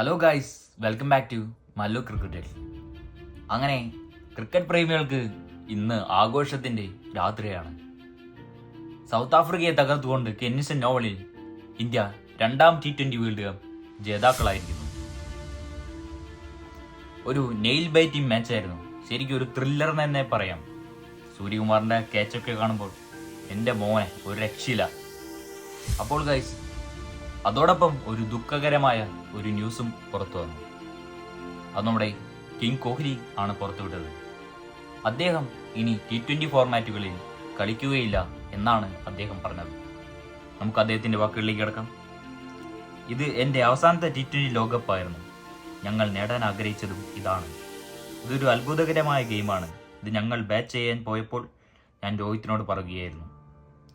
Hello guys welcome back to Mallu cricket അങ്ങനെ cricket പ്രേമികൾക്ക് ഇന്ന് ആഘോഷത്തിന്റെ രാത്രിയാണ്. സൗത്ത് ആഫ്രിക്കയെ തകർത്തുകൊണ്ട് കെന്നിസൺ നോവലിൽ ഇന്ത്യ രണ്ടാം ടി ട്വന്റി വേൾഡ് കപ്പ് ജേതാക്കളായിരിക്കുന്നു. ഒരു നെയിൽ ബൈറ്റിംഗ് മാച്ചായിരുന്നു ശരിക്കും ഒരു ത്രില്ലർ തന്നെ പറയാം. സൂര്യകുമാറിന്റെ ക്യാച്ചൊക്കെ കാണുമ്പോൾ എന്റെ മോനെ ഒരു രക്ഷയില്ല. അപ്പോൾ ഗൈസ് അതോടൊപ്പം ഒരു ദുഃഖകരമായ ഒരു ന്യൂസും പുറത്തു വന്നു. അത് നമ്മുടെ കിങ് കോഹ്ലി ആണ് പുറത്തുവിട്ടത് അദ്ദേഹം ഇനി ടി ട്വന്റി ഫോർമാറ്റുകളിൽ കളിക്കുകയില്ല എന്നാണ് അദ്ദേഹം പറഞ്ഞത്. നമുക്ക് അദ്ദേഹത്തിന്റെ വാക്കുകളിലേക്ക് കിടക്കാം. ഇത് എന്റെ അവസാനത്തെ ടി ട്വന്റി ലോകകപ്പായിരുന്നു. ഞങ്ങൾ നേടാൻ ആഗ്രഹിച്ചതും ഇതാണ്. ഇതൊരു അത്ഭുതകരമായ ഗെയിമാണ്. ഇത് ഞങ്ങൾ ബാറ്റ് ചെയ്യാൻ പോയപ്പോൾ ഞാൻ രോഹിത്തിനോട് പറയുകയായിരുന്നു.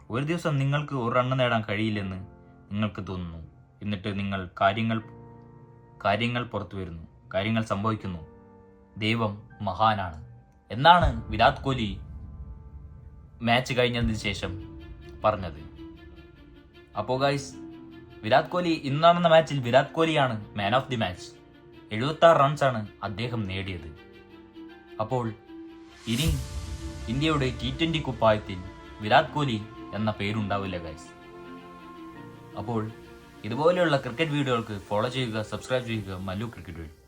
ഒരു ദിവസം നിങ്ങൾക്ക് ഒരു റണ്ണ് നേടാൻ കഴിയില്ലെന്ന് നിങ്ങൾക്ക് തോന്നുന്നു. എന്നിട്ട് നിങ്ങൾ കാര്യങ്ങൾ കാര്യങ്ങൾ പുറത്തു വരുന്നു. കാര്യങ്ങൾ സംഭവിക്കുന്നു. ദൈവം മഹാനാണ്. എന്നാണ് വിരാട് കോഹ്ലി മാച്ച് കഴിഞ്ഞതിന് ശേഷം പറഞ്ഞത്. അപ്പോൾ ഗൈസ് വിരാട് കോഹ്ലി ഇന്ന് നടന്ന മാച്ചിൽ വിരാട് കോഹ്ലിയാണ് മാൻ ഓഫ് ദി മാച്ച് എഴുപത്തി ആറ് ആണ് അദ്ദേഹം നേടിയത്. അപ്പോൾ ഇനി ഇന്ത്യയുടെ ടി ട്വന്റി കുപ്പായത്തിൽ വിരാട് കോഹ്ലി എന്ന പേരുണ്ടാവില്ല ഗൈസ് അപ്പോൾ ഇതുപോലെയുള്ള ക്രിക്കറ്റ് വീഡിയോകൾക്ക് ഫോളോ ചെയ്യുക സബ്സ്ക്രൈബ് ചെയ്യുക. Mallu cricket world